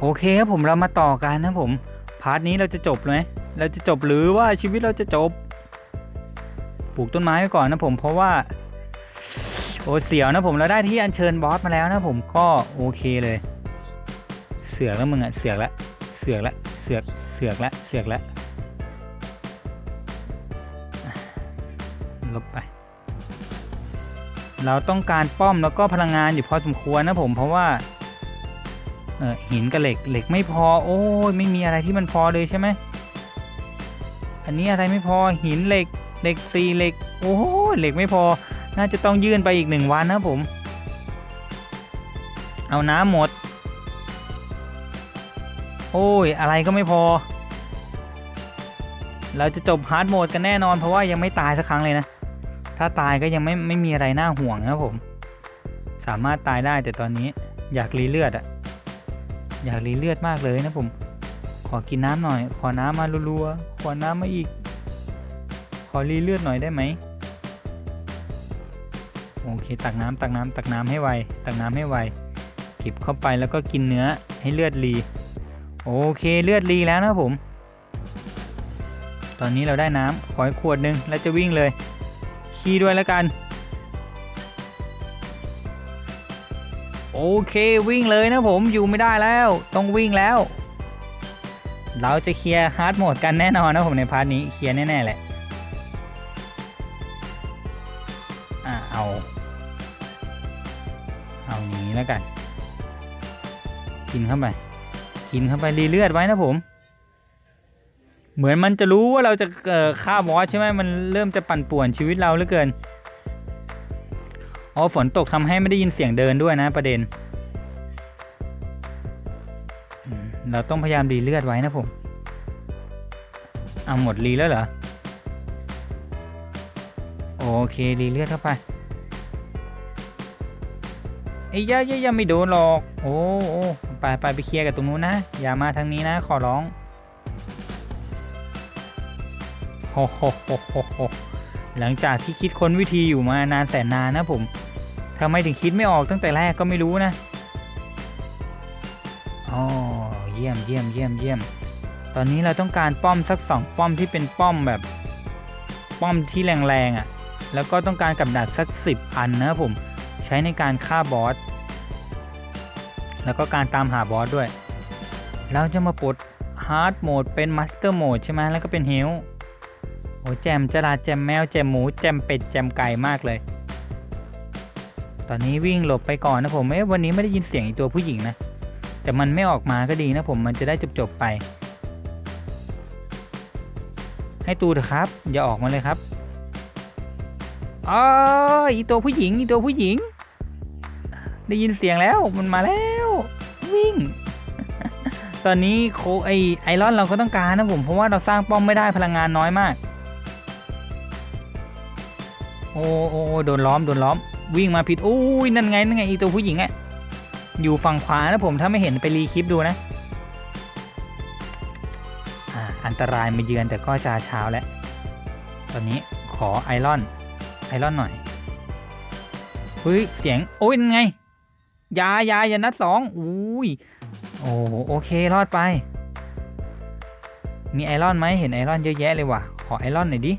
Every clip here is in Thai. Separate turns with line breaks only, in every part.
โอเคครับผมเรามาต่อกันนะผม พาร์ทนี้เราจะจบไหมเราจะจบหรือว่าชีวิตเราจะจบ ปลูกต้นไม้ไว้ก่อนนะผมเพราะว่าโอ้เสียวนะผมเราได้ที่อัญเชิญบอสมาแล้วนะผมก็โอเคเลย เสือกแล้วมึงอะเสือกแล้วเสือกแล้วเสือกเสือกแล้วเสือกแล้วอะลบไป เราต้องการป้อมแล้วก็พลังงานอยู่พอสมควรนะผมเพราะว่า หินกับเหล็กเหล็กไม่พอ โอ้ยไม่มีอะไรที่มันพอเลยใช่ไหมอันนี้อะไรไม่พอหินเหล็กเหล็กซีเหล็ก โอ้ยเหล็กไม่พอ น่าจะต้องยื่นไปอีกหนึ่งวันนะผม เอาน้ำหมด โอ้ยอะไรก็ไม่พอ เราจะจบฮาร์ดโหมดกันแน่นอนเพราะว่ายังไม่ตายสักครั้งเลยนะ ถ้าตายก็ยังไม่ไม่มีอะไรน่าห่วงนะผม สามารถตายได้แต่ตอนนี้อยากรีเลือดอะ อยากรีเลือดมากเลยนะผม ขอกินน้ำหน่อย ขอน้ำมารัวๆ ขอน้ำมาอีก ขอรีเลือดหน่อยได้ไหม โอเค ตักน้ำตักน้ำตักน้ำให้ไว ตักน้ำให้ไว เก็บเข้าไปแล้วก็กินเนื้อให้เลือดรี โอเคเลือดรีแล้วนะผม ตอนนี้เราได้น้ำขออีกขวดหนึ่งแล้วจะวิ่งเลย ขี้ด้วยแล้วกัน โอเควิ่งเลยนะผมอยู่ไม่ได้แล้ว ต้องวิ่งแล้ว เราจะเคลียร์ฮาร์ดโหมดกันแน่นอนนะผมในพาร์ทนี้เคลียร์แน่ๆแหละอะเอาเอานี้แล้วกัน กินเข้าไป กินเข้าไปรีเลือดไว้นะผม เหมือนมันจะรู้ว่าเราจะเอ่อฆ่าบอสใช่ไหมมันเริ่มจะปั่นป่วนชีวิตเราเหลือเกิน อ๋อฝนตกทำให้ไม่ได้ยินเสียงเดินด้วยนะประเด็น เราต้องพยายามรีเลือดไว้นะผม เอาหมดรีแล้วเหรอ โอเครีเลือดเข้าไปไอ้ยย่าย่ายาไม่โดนหรอก โอ้โอ้ไปไปไปเคลียร์กับตรงนู้นนะ อย่ามาทางนี้นะ ขอร้องโฮโฮโฮโฮโฮหลังจากที่คิดค้นวิธีอยู่มานานแสนนานนะผม ทำไมถึงคิดไม่ออกตั้งแต่แรกก็ไม่รู้นะอ๋อเยี่ยมเยี่ยมเยี่ยมเยี่ยม ตอนนี้เราต้องการป้อมสักสองป้อมที่เป็นป้อมแบบ ป้อมที่แรงๆอะ่ะ แล้วก็ต้องการกับดักสักสิบอันนะผม ใช้ในการฆ่าบอส แล้วก็การตามหาบอสด้วย เราจะมาปลดฮาร์ดโหมดเป็นมาสเตอร์โหมดใช่ไหมแล้วก็เป็นเฮลโอ้แจมจราแจมแมวแจมหมูแจมเป็ดแจมไก่มากเลย ตอนนี้วิ่งหลบไปก่อนนะผมเอ๊ะวันนี้ไม่ได้ยินเสียงอีตัวผู้หญิงนะ แต่มันไม่ออกมาก็ดีนะผมมันจะได้จบๆไป ให้ตูเถอะครับ อย่าออกมาเลยครับอ๋ออีตัวผู้หญิงอีตัวผู้หญิง ได้ยินเสียงแล้วมันมาแล้ว วิ่ง ตอนนี้โคไอไอรอนเราก็ต้องการนะผมเพราะว่าเราสร้างป้อมไม่ได้พลังงานน้อยมาก โอ้โอ้โอ้โดนล้อมโดนล้อม วิ่งมาผิดโอ้ยนั่นไงนั่นไงอีตัวผู้หญิงอะอยู่ฝั่งขวานะผมถ้าไม่เห็นไปรีคลิปดูนะอันตรายมาเยือนแต่ก็จะเช้าแล้ว ตอนนี้ขอไอรอนไอรอนหน่อยเฮ้ยเสียงโอ้ยนั่นไงยายาอย่านัดสองอุ้ยโอ้โอเครอดไป มีไอรอนไหมเห็นไอรอนเยอะแยะเลยว่ะ ขอไอรอนหน่อยดิ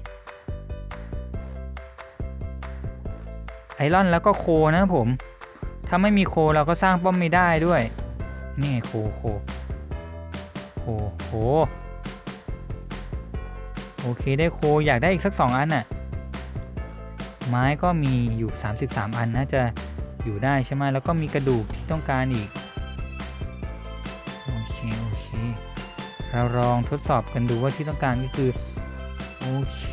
ไอรอนแล้วก็โคนะผม ถ้าไม่มีโคเราก็สร้างป้อมไม่ได้ด้วย นี่โคโคโคโคโอเคได้โคอยากได้อีกสักสองอันน่ะ ไม้ก็มีอยู่ 33 อันน่าจะอยู่ได้ใช่ไหมแล้วก็มีกระดูกที่ต้องการอีกโอเคโอเคเราลองทดสอบกันดูว่าที่ต้องการก็คือ โอเค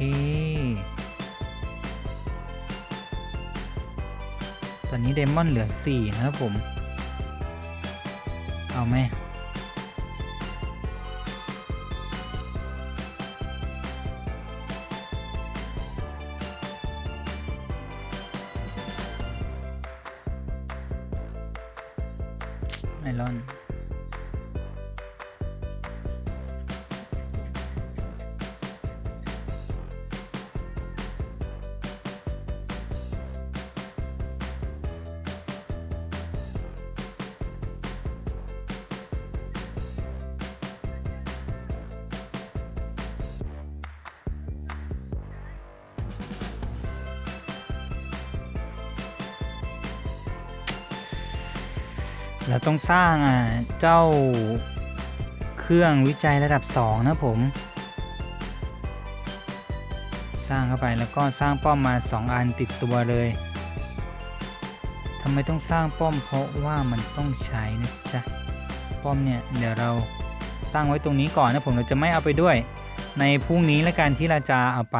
ตอนนี้เดมอนเหลือ 4 นะครับผม เอาไหมไอรอน เราต้องสร้างอะเจ้าเครื่องวิจัยระดับ 2 นะผม สร้างเข้าไปแล้วก็สร้างป้อมมา 2 อันติดตัวเลยทำไมต้องสร้างป้อมเพราะว่ามันต้องใช้นะจ๊ะป้อมเนี่ยเดี๋ยวเราตั้งไว้ตรงนี้ก่อนนะผมเราจะไม่เอาไปด้วย ในพรุ่งนี้และการที่เราจะเอาไป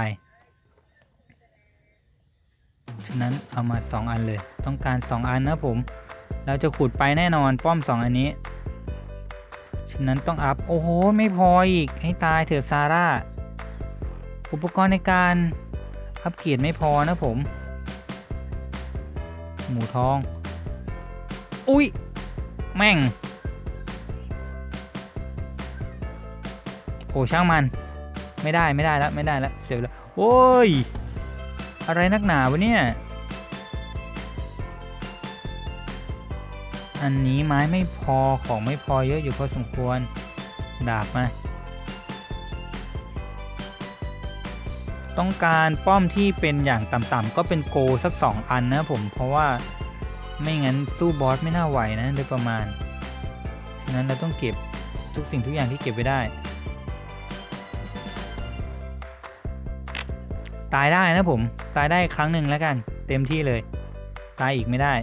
ฉะนั้นเอามา 2 อันเลย ต้องการ 2 อันนะผม เราจะขุดไปแน่นอนป้อม2อันนี้ ฉะนั้นต้องอัพ โอ้โห ไม่พออีก ให้ตายเถอะซาร่า อุปกรณ์ในการอัพเกียรติไม่พอนะผม หมูทอง อุ้ย แม่ง โอ้ช่างมัน ไม่ได้ไม่ได้แล้วไม่ได้แล้วเสียแล้วโอ้ย อะไรนักหนาวะเนี่ย อันนี้ไม้ไม่พอของไม่พอเยอะอยู่พอสมควร ดาบมา ต้องการป้อมที่เป็นอย่างต่ำๆก็เป็นโกสัก 2 อันนะผมเพราะว่าไม่งั้นสู้บอสไม่น่าไหวนะโดยประมาณฉะนั้นเราต้องเก็บทุกสิ่งทุกอย่างที่เก็บไว้ได้ ตายได้นะผม ตายได้ครั้งหนึ่งแล้วกัน เต็มที่เลย ตายอีกไม่ได้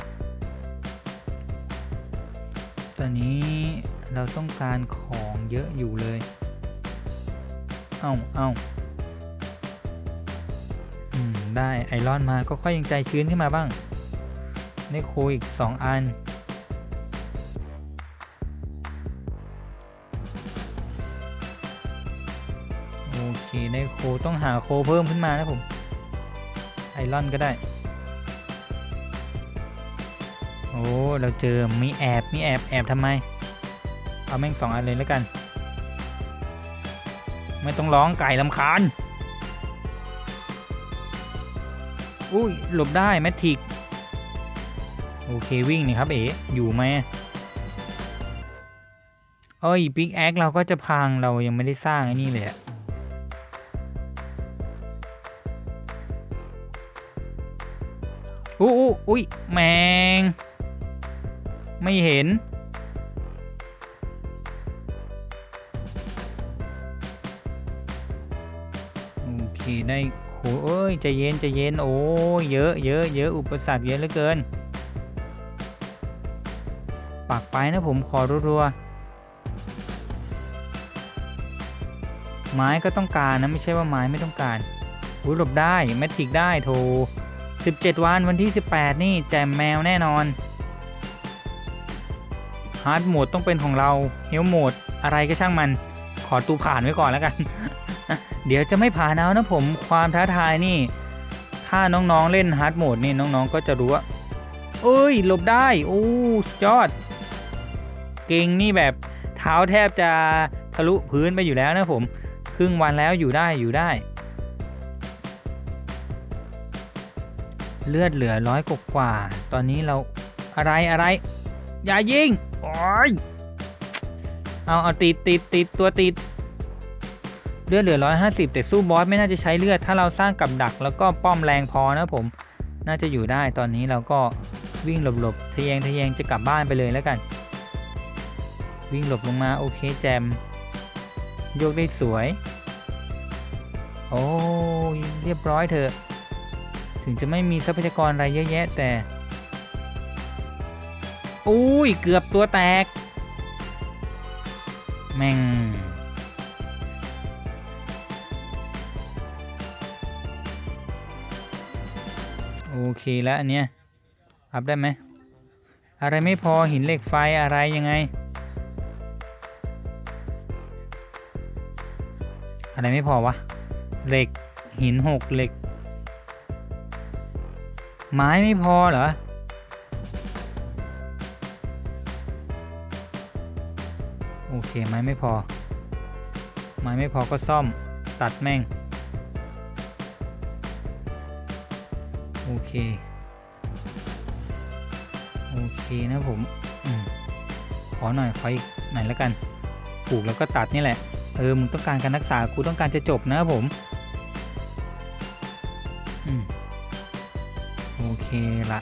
ตอนนี้เราต้องการของเยอะอยู่เลย เอาเอาอืม ได้ไอรอนมาก็ค่อยยังใจชื้นขึ้นมาบ้างได้โคอีก 2 อัน โอเค ได้โคต้องหาโคเพิ่มขึ้นมานะผม ไอรอนก็ได้ อ้เราเจอมีแอบมีแอบแอบทำไม เอาแม่งสองอันเลยแล้วกัน ไม่ต้องร้องไก่ลำคาญอุ้ยหลบได้แมททิกโอเควิ่งนี่ครับเอ๋อยู่ไหมเอ้ยปิกแอคเราก็จะพังเรายังไม่ได้สร้างไอ้นี่เลยอะอู้อู้อุ้ยแมง ไม่เห็น โอเค ได้โหเอ้ยใจเย็นใจเย็น โอ้เยอะเยอะเยอะอุปสรรคเยอะเหลือเกินปักไปนะผมขอรัวๆไม้ก็ต้องการนะ ไม่ใช่ว่าไม้ไม่ต้องการอุ้ยหลบได้ แมทริกได้โท17 วันวันที่ 18 นี่แจมแมวแน่นอน ฮาร์ดโหมดต้องเป็นของเราเฮลโหมดอะไรก็ช่างมัน ขอตูผ่านไว้ก่อนแล้วกัน เดี๋ยวจะไม่ผ่านเอานะผมความท้าทายนี่ ถ้าน้องๆเล่นฮาร์ดโหมดนี่น้องๆก็จะรู้ว่าเอ้ยหลบได้โอ้ยอด เก่งนี่แบบเท้าแทบจะทะลุพื้นไปอยู่แล้วนะผม ครึ่งวันแล้วอยู่ได้อยู่ได้ เลือดเหลือร้อยกว่า ตอนนี้เราอะไรอะไร อย่ายิงโอ้ยเอาเอาติดติดติดตัวติดเลือดเหลือร้อยห้าสิบแต่สู้บอสไม่น่าจะใช้เลือด ถ้าเราสร้างกับดักแล้วก็ป้อมแรงพอนะผม น่าจะอยู่ได้ตอนนี้เราก็วิ่งหลบๆทะแยงทะแยงจะกลับบ้านไปเลยแล้วกัน วิ่งหลบลงมาโอเคแจม โยกได้สวย โอ้เรียบร้อยเถอะ ถึงจะไม่มีทรัพยากรอะไรเยอะแยะแต่ อุ้ย เกือบตัวแตก แม่ง โอเคแล้วอันเนี้ยอัพได้ไหม อะไรไม่พอหินเหล็กไฟอะไรยังไง อะไรไม่พอวะ เหล็กหินหกเหล็ก ไม้ไม่พอเหรอ เคไม้ไม่พอ ไม้ไม่พอก็ซ่อมตัดแม่ง โอเค โอเคนะผมอมขอหน่อยขออีกหน่อยแล้วกันปลูกแล้วก็ตัดนี่แหละ เออมึงต้องการการรักษากูต้องการจะจบนะผมอืมโอเคละ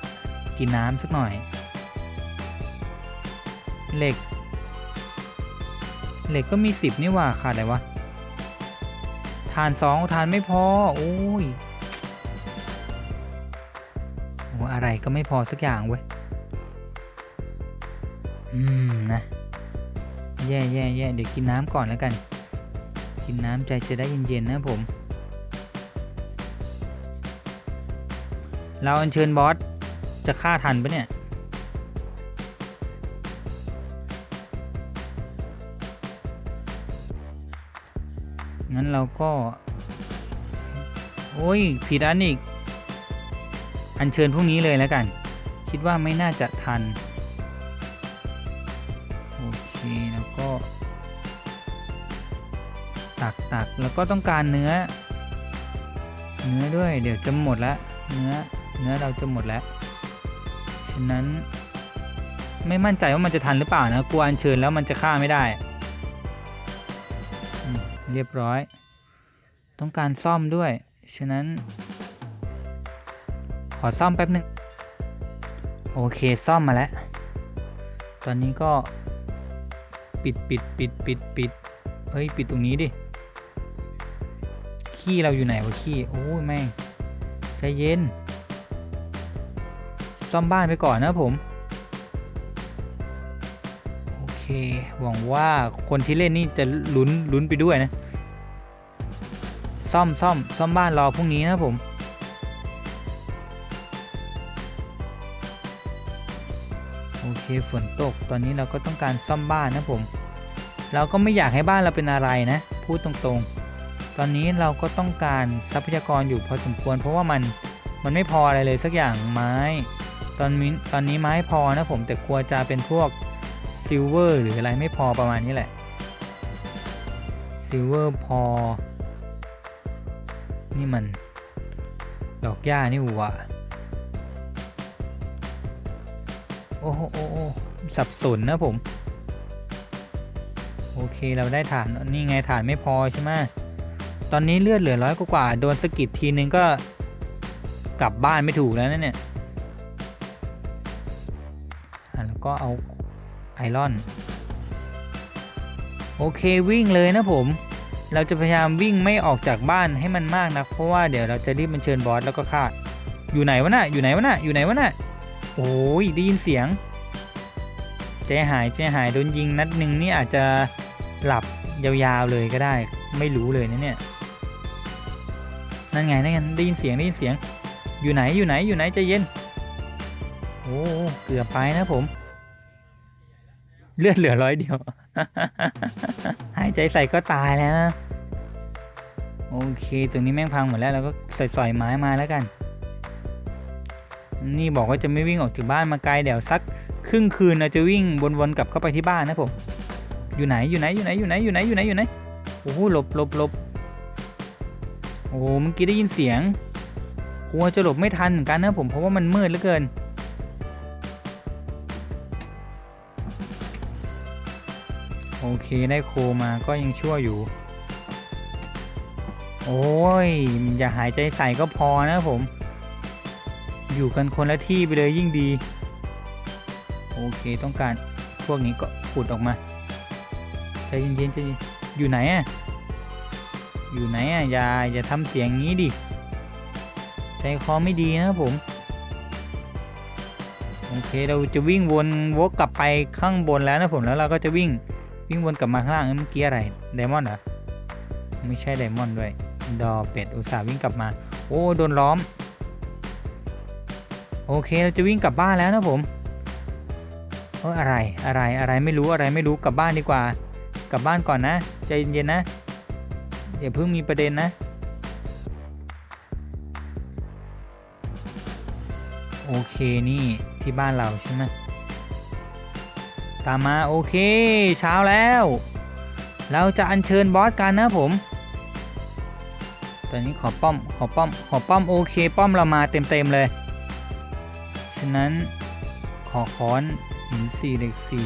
กินน้ำสักหน่อยเหล็ก เหล็กก็มีสิบนี่ว่าขาดอะไรวะทานสองทานไม่พอ โอ้ยโอ้อะไรก็ไม่พอสักอย่างเว้ย อืมนะ แย่แย่แย่เดี๋ยวกินน้ำก่อนแล้วกัน กินน้ำใจจะได้เย็นๆนะผม เราอัญเชิญบอส จะฆ่าทันปะเนี่ย งั้นเราก็ โอ้ยผิดอันอีก อัญเชิญพรุ่งนี้เลยแล้วกัน คิดว่าไม่น่าจะทัน โอเค แล้วก็ ตักตักแล้วก็ต้องการเนื้อ เนื้อด้วย เดี๋ยวจะหมดแล้ว เนื้อ เนื้อเราจะหมดแล้ว ฉะนั้น ไม่มั่นใจว่ามันจะทันหรือเปล่านะ กลัวอัญเชิญแล้วมันจะฆ่าไม่ได้ เรียบร้อย ต้องการซ่อมด้วย ฉะนั้น ขอซ่อมแป๊บหนึ่งโอเคซ่อมมาแล้ว ตอนนี้ก็ปิดปิดปิดปิดปิดเฮ้ย ปิดตรงนี้ดิ ขี้เราอยู่ไหนวะขี้ โอ้ยแม่งใจเย็น ซ่อมบ้านไปก่อนนะผม โอเค หวังว่าคนที่เล่นนี่จะลุ้นลุ้นไปด้วยนะ ซ่อมซ่อมซ่อมบ้านรอพรุ่งนี้นะผมโอเคฝนตกตอนนี้เราก็ต้องการซ่อมบ้านนะผม เราก็ไม่อยากให้บ้านเราเป็นอะไรนะ พูดตรงๆ ตอนนี้เราก็ต้องการทรัพยากรอยู่พอสมควร เพราะว่ามันมันไม่พออะไรเลยสักอย่างไม้ ตอนนี้ตอนนี้ไม้พอนะผมแต่กลัวจะเป็นพวกซิลเวอร์หรืออะไรไม่พอประมาณนี้แหละซิลเวอร์พอ นี่มัน ดอกหญ้านี่หว่า โอ้โหโอโหสับสนนะผม โอเคเราได้ฐาน นี่ไงฐานไม่พอใช่ไหมตอนนี้เลือดเหลือร้อยกว่า โดนสกิดทีนึงก็กลับบ้านไม่ถูกแล้วนะเนี่ยแล้วก็เอาไอรอน โอเควิ่งเลยนะผม เราจะพยายามวิ่งไม่ออกจากบ้านให้มันมากนะเพราะว่าเดี๋ยวเราจะรีบมันเชิญบอสแล้วก็ฆ่าอยู่ไหนวะน่ะอยู่ไหนวะน่ะอยู่ไหนวะน่ะโอ้ยได้ยินเสียงใจหายใจหายโดนยิงนัดหนึ่งนี่อาจจะหลับยาวๆเลยก็ได้ ไม่รู้เลยนะเนี่ยนั่นไงนั่นไงได้ยินเสียงได้ยินเสียง อยู่ไหนอยู่ไหนอยู่ไหนใจเย็นโอ้เกือบไปนะผม เลือดเหลือร้อยเดียวายใจใส่ก็ตายแล้วนะ โอเค ตรงนี้แม่งพังหมดแล้วเราก็ใส่ๆไม้มาแล้วกัน นี่บอกว่าจะไม่วิ่งออกจากบ้านมาไกลเดี๋ยวสักครึ่งคืนเราจะวิ่งวนๆกลับเข้าไปที่บ้านนะผม อยู่ไหนอยู่ไหนอยู่ไหนอยู่ไหนอยู่ไหนอยู่ไหนอยู่ไหน โอ้โหหลบหลบหลบโอ้เมื่อกี้ได้ยินเสียงกลัวจะหลบไม่ทันเหมือนกันนะผมเพราะว่ามันมืดเหลือเกิน โอเคได้โคมาก็ยังชั่วอยู่ โอ้ย อย่าหายใจใส่ก็พอนะผม อยู่กันคนละที่ไปเลยยิ่งดี โอเคต้องการพวกนี้ก็ขุดออกมาใจเย็นๆใจเย็นอยู่ไหนอะอยู่ไหนอะอย่าอย่าทำเสียงงี้ดิ ใจคอไม่ดีนะผม โอเคเราจะวิ่งวนวกกลับไปข้างบนแล้วนะผมแล้วเราก็จะวิ่ง วิ่งวนกลับมาข้างล่างเอ้ยเมื่อกี้อะไรไดมอนด์เหรอไม่ใช่ไดมอนด์ด้วย ดอเป็ดอุตส่าห์วิ่งกลับมา โอ้โดนล้อม โอเคเราจะวิ่งกลับบ้านแล้วนะผมเอออะไรอะไรอะไรไม่รู้อะไรไม่รู้กลับบ้านดีกว่า กลับบ้านก่อนนะใจเย็นๆนะอย่าเพิ่งมีประเด็นนะ โอเคนี่ที่บ้านเราใช่ไหม ตามมาโอเค เช้าแล้ว เราจะอัญเชิญบอสกันนะผม ตอนนี้ขอป้อมขอป้อมขอป้อมโอเค ป้อมเรามาเต็มๆเลย ฉะนั้นขอค้อนหินสี่เหล็กสี่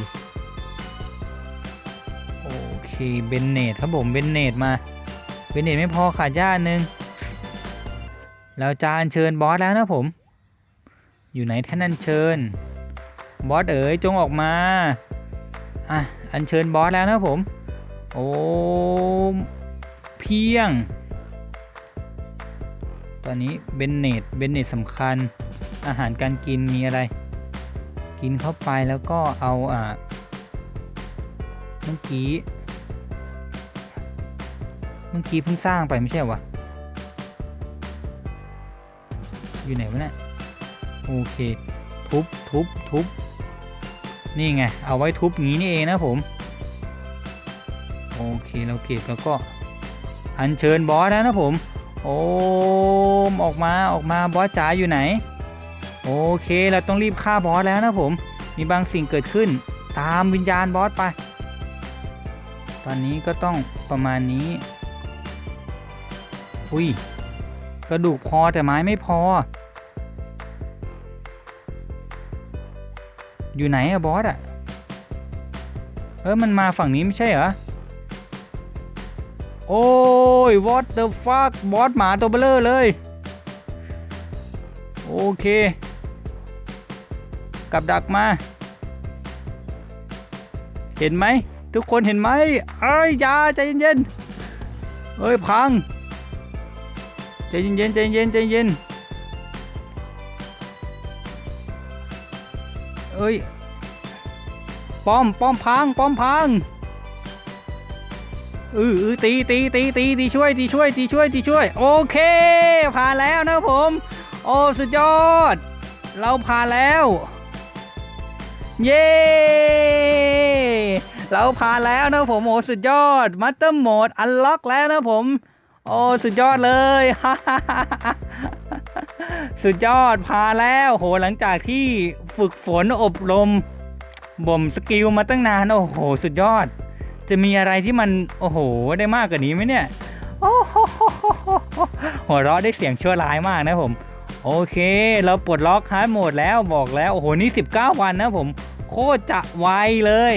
โอเคเบนเนตครับผมเบนเนตมาเบนเนตไม่พอขาดย่าหนึ่งเราจะอัญเชิญบอสแล้วนะผม อยู่ไหนท่านอัญเชิญ บอสเอ๋ยจงออกมา อะ อัญเชิญบอสแล้วนะผม โอ้เพียง ตอนนี้เบนเนตเบนเนตสำคัญ อาหารการกินมีอะไร กินเข้าไปแล้วก็เอาอ่าเมื่อกี้ เมื่อกี้เพิ่งสร้างไปไม่ใช่เหรอวะอยู่ไหนวะเนี่ยโอเค ทุบทุบทุบ นี่ไง เอาไว้ทุบงี้นี่เองนะผม โอเคเราเก็บแล้วก็อัญเชิญบอสแล้วนะผม โอมออกมาออกมาบอสจ๋าอยู่ไหน โอเคเราต้องรีบฆ่าบอสแล้วนะผม มีบางสิ่งเกิดขึ้น ตามวิญญาณบอสไป ตอนนี้ก็ต้องประมาณนี้ อุ้ยกระดูกพอแต่ไม้ไม่พอ อยู่ไหนอะบอสอะเออมันมาฝั่งนี้ไม่ใช่เหรอ โอ้ย what the fuck บอสหมาตัวเบลอเลย โอเค กับดักมา เห็นไหม ทุกคนเห็นไหมเอ้ยยาใจเย็นๆเอ้ยพัง ใจเย็นๆใจเย็นๆใจเย็น เอ้ย ป้อม ป้อมพัง ป้อมพังเออเออตีตีตีตีตีช่วยตีช่วยตีช่วยตีช่วย โอเค ผ่านแล้วนะผม โอ้สุดยอด เราผ่านแล้ว เย้เราผ่านแล้วนะผมโอ้สุดยอดมัตเตอร์โหมดอันล็อกแล้วนะผม โอ้สุดยอดเลย สุดยอดผ่าแล้วโหหลังจากที่ฝึกฝนอบรมบ่มสกิลมาตั้งนานโอ้โห สุดยอด จะมีอะไรที่มันโอ้โหได้มากกว่านี้ไหมเนี่ยโอ้โหหัวเราะได้เสียงชั่วร้ายมากนะผม โอเค เราปลดล็อกฮาร์ดโหมดแล้วบอกแล้ว โอ้โห นี่ 19 วันนะผม โคตรจะไวเลย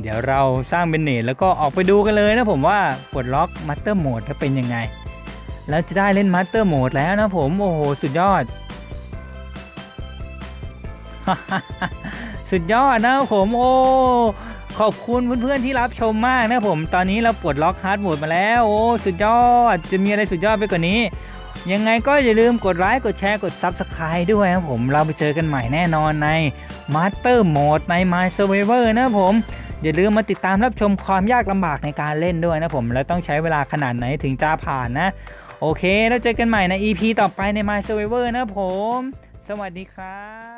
เดี๋ยวเราสร้างเบนเนตแล้วก็ออกไปดูกันเลยนะผมว่าปลดล็อกมัตเตอร์โหมดจะเป็นยังไง แล้วจะได้เล่นมัตเตอร์โหมดแล้วนะผม โอ้โห สุดยอด สุดยอดนะผมโอ้ขอบคุณเพื่อนๆที่รับชมมากนะผม ตอนนี้เราปลดล็อกฮาร์ดโหมดมาแล้ว โอ้ สุดยอด จะมีอะไรสุดยอดไปกว่านี้ ยังไงก็อย่าลืมกดไลค์ กดแชร์ กด Subscribe ด้วยนะผม เราไปเจอกันใหม่แน่นอนใน Master Mode ใน My Survivor นะผม อย่าลืมมาติดตามรับชมความยากลำบากในการเล่นด้วยนะผม แล้วต้องใช้เวลาขนาดไหนถึงจะผ่านนะ โอเค แล้วเจอกันใหม่ใน EP ต่อไปใน My Survivor นะผม สวัสดีครับ